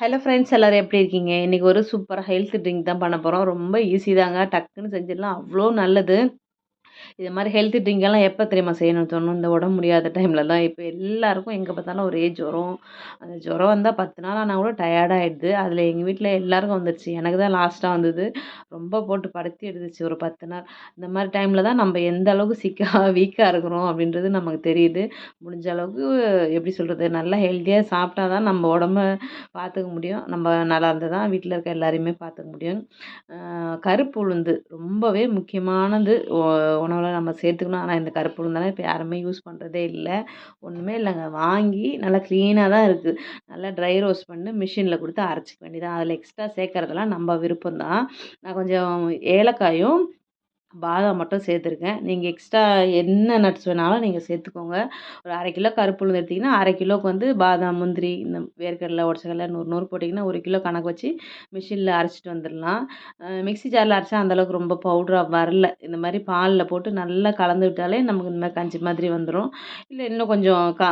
Hello friends எல்லோரும் எப்படி இருக்கீங்க? இன்றைக்கி ஒரு சூப்பராக ஹெல்த் ட்ரிங்க் தான் பண்ண போகிறோம் ரொம்ப ஈஸி தாங்க. டக்குன்னு செஞ்சிடலாம். அவ்வளோ நல்லது. இது மாதிரி ஹெல்த்தி ட்ரிங்கெல்லாம் எப்போ தெரியுமா செய்யணும்னு தோணும். இந்த உடம்பு முடியாத டைமில் தான். இப்போ எல்லாருக்கும் எங்கே பார்த்தாலும் ஒரே ஜுரம். அந்த ஜுரம் வந்தால் பத்து நாள் ஆனால் கூட டயர்டாகிடுது அதில் எங்கள் வீட்டில் எல்லாருக்கும் வந்துடுச்சு எனக்கு தான் லாஸ்ட்டாக வந்தது. ரொம்ப போட்டு படுத்தி எடுத்துச்சு ஒரு பத்து நாள். இந்த மாதிரி டைமில் தான் நம்ம எந்த அளவுக்கு சிக்காக வீக்காக இருக்கிறோம் அப்படின்றது நமக்கு தெரியுது. முடிஞ்ச அளவுக்கு எப்படி சொல்கிறது நல்லா ஹெல்த்தியாக சாப்பிட்டா தான் நம்ம உடம்ப பார்த்துக்க முடியும். நம்ம நல்லா இருந்தால் தான் வீட்டில் இருக்க எல்லாரையுமே பார்த்துக்க முடியும். கருப்பு உளுந்து ரொம்பவே முக்கியமானது. உணவில் நம்ம சேர்த்துக்கணும். ஆனால் இந்த கருப்பு உளுந்தெல்லாம் இப்போ யாருமே யூஸ் பண்ணுறதே இல்லை. ஒன்றுமே இல்லைங்க. வாங்கி நல்லா க்ளீனாக தான் இருக்குது நல்லா ட்ரை ரோஸ்ட் பண்ணி மிஷினில் கொடுத்து அரைச்சிக்க வேண்டியதான் அதில் எக்ஸ்ட்ரா சேர்க்குறதெல்லாம் நம்ம விருப்பம் தான் நான் கொஞ்சம் ஏலக்காயும் பாதாம் மட்டும் சேர்த்துருக்கேன். நீங்கள் எக்ஸ்ட்ரா என்ன நட்ஸ் வேணாலும் நீங்கள் சேர்த்துக்கோங்க. ஒரு அரை கிலோ கருப்பு உளுந்து எடுத்திங்கன்னா அரை கிலோவுக்கு வந்து பாதாம் முந்திரி இந்த வேர்க்கடலை உடச்சக்கடலை நூறு நூறு போட்டிங்கன்னா ஒரு கிலோ கணக்கு வச்சு மிஷினில் அரைச்சிட்டு வந்துடலாம் மிக்ஸி ஜாரில் அரைச்சா அந்தளவுக்கு ரொம்ப பவுட்ராக வரல. இந்த மாதிரி பாலில் போட்டு நல்லா கலந்து விட்டாலே நமக்கு இந்த மாதிரி கஞ்சி மாதிரி வந்துடும் இல்லை இன்னும் கொஞ்சம் க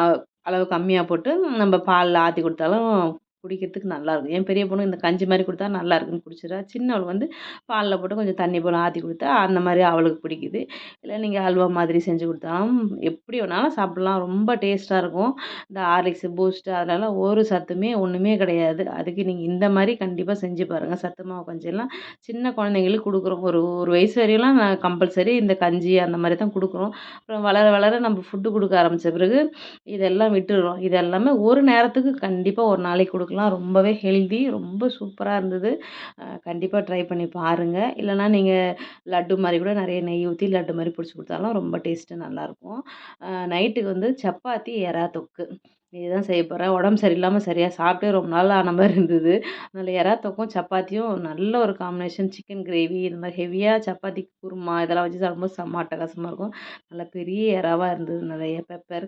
அளவு கம்மியாக போட்டு நம்ம பாலில் ஆற்றி கொடுத்தாலும் குடிக்கிறதுக்கு நல்லாயிருக்கும் என் பெரிய பொண்ணு இந்த கஞ்சி மாதிரி கொடுத்தா நல்லா இருக்குன்னு குடிச்சிடுறா சின்னவள் வந்து பாலில் போட்டு கொஞ்சம் தண்ணி போல் ஆற்றி கொடுத்தா அந்த மாதிரி அவளுக்கு பிடிக்குது. இல்லை நீங்கள் அல்வா மாதிரி செஞ்சு கொடுத்தாலும் எப்படி வேணாலும் சாப்பிட்லாம். ரொம்ப டேஸ்ட்டாக இருக்கும். இந்த ஹார்லிக்ஸு பூஸ்ட்டு அதெல்லாம் ஒரு சத்துமே ஒன்றுமே கிடையாது. அதுக்கு நீங்கள் இந்த மாதிரி கண்டிப்பாக செஞ்சு பாருங்கள் சத்து மாவு கஞ்சியெல்லாம் சின்ன குழந்தைங்களுக்கு கொடுக்குறோம். ஒரு ஒரு வயசு வரையெல்லாம் நான் கம்பல்சரி இந்த கஞ்சி அந்த மாதிரி தான் கொடுக்குறோம். அப்புறம் வளர வளர நம்ம ஃபுட்டு கொடுக்க ஆரம்பித்த பிறகு இதெல்லாம் விட்டுடுறோம். இதெல்லாமே ஒரு நேரத்துக்கு கண்டிப்பாக ஒரு நாளைக்கு கொடுக்கலாம். கொடுக்கலாம் ரொம்பவே ஹெல்தி ரொம்ப சூப்பராக இருந்தது. கண்டிப்பாக ட்ரை பண்ணி பாருங்கள் இல்லைனா நீங்கள் லட்டு மாதிரி கூட நிறைய நெய் ஊற்றி லட்டு மாதிரி பிடிச்சி கொடுத்தாலும் ரொம்ப டேஸ்ட்டு நல்லாயிருக்கும். நைட்டுக்கு வந்து சப்பாத்தி எறா தொக்கு. இதுதான் செய்ய போகிறேன் உடம்பு சரியில்லாமல் சரியாக சாப்பிட்டே ரொம்ப நாள் ஆன மாதிரி இருந்தது. அதனால் எறா தொக்கும் சப்பாத்தியும் நல்ல ஒரு காம்பினேஷன் சிக்கன் கிரேவி இந்த மாதிரி ஹெவியாக சப்பாத்தி குருமா இதெல்லாம் வச்சு சாப்பிடும்போது செம்ம அட்டகாசமாக இருக்கும். நல்லா பெரிய எறாவாக இருந்தது. நிறைய பெப்பர்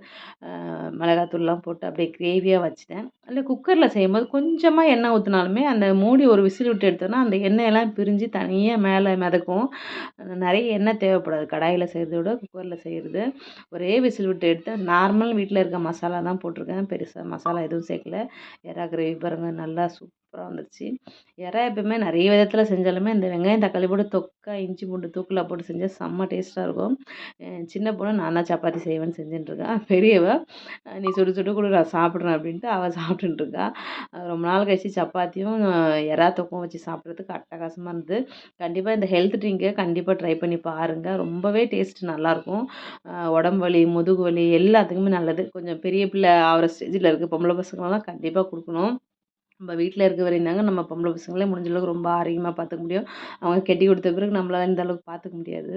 மிளகாத்தூள்லாம் போட்டு அப்படியே கிரேவியாக வச்சுட்டேன். அதில் குக்கரில் செய்யும்போது கொஞ்சமாக எண்ணெய் ஊற்றினாலுமே அந்த மூடி ஒரு விசில் விட்டு எடுத்தோன்னா அந்த எண்ணெயெல்லாம் பிரிஞ்சு தனியாக மேலே மிதக்கும். நிறைய எண்ணெய் தேவைப்படாது. கடாயில் செய்கிறத விட குக்கரில் செய்கிறது ஒரே விசில் விட்டு எடுத்து நார்மல் வீட்டில் இருக்க மசாலா தான் போட்டிருக்கேன். சேர்த்துருக்கேன் பெருசாக மசாலா எதுவும் சேர்க்கல. எறா கிரேவி பாருங்கள் நல்லா சூப்பராக வந்துருச்சு. இறா எப்பவுமே நிறைய விதத்தில் செஞ்சாலுமே இந்த வெங்காயம் தக்காளி போட்டு தொக்கா இஞ்சி பூண்டு தூக்கில் போட்டு செஞ்சால் செம்ம டேஸ்ட்டாக இருக்கும். சின்ன பொண்ணு நான் தான் சப்பாத்தி செய்வேன்னு செஞ்சுட்டுருக்கேன் பெரியவ நீ சுடு சுடு கூட நான் சாப்பிட்றேன் அப்படின்ட்டு அவள் சாப்பிட்டுருக்கா ரொம்ப நாள் கழிச்சு சப்பாத்தியும் எறா தொக்கம் வச்சு சாப்பிட்றதுக்கு அட்டகாசமாக இருந்தது. கண்டிப்பாக இந்த ஹெல்த் ட்ரிங்கை கண்டிப்பாக ட்ரை பண்ணி பாருங்கள் ரொம்பவே டேஸ்ட் நல்லாயிருக்கும். உடம்பு வலி முதுகு வலி எல்லாத்துக்குமே நல்லது. கொஞ்சம் பெரிய பிள்ளை ஆகிற ஸ்டேஜில் இருக்குது பொம்பளை பசங்களெலாம் கண்டிப்பாக கொடுக்கணும். நம்ம வீட்டில் இருக்க வரையும் தாங்க நம்ம பொம்பளை பசங்களே முடிஞ்ச அளவுக்கு ரொம்ப ஆரோக்கியமாக பார்த்துக்க முடியும். அவங்க கட்டி கொடுத்த பிறகு நம்மளால் இந்த அளவுக்கு பார்த்துக்க முடியாது.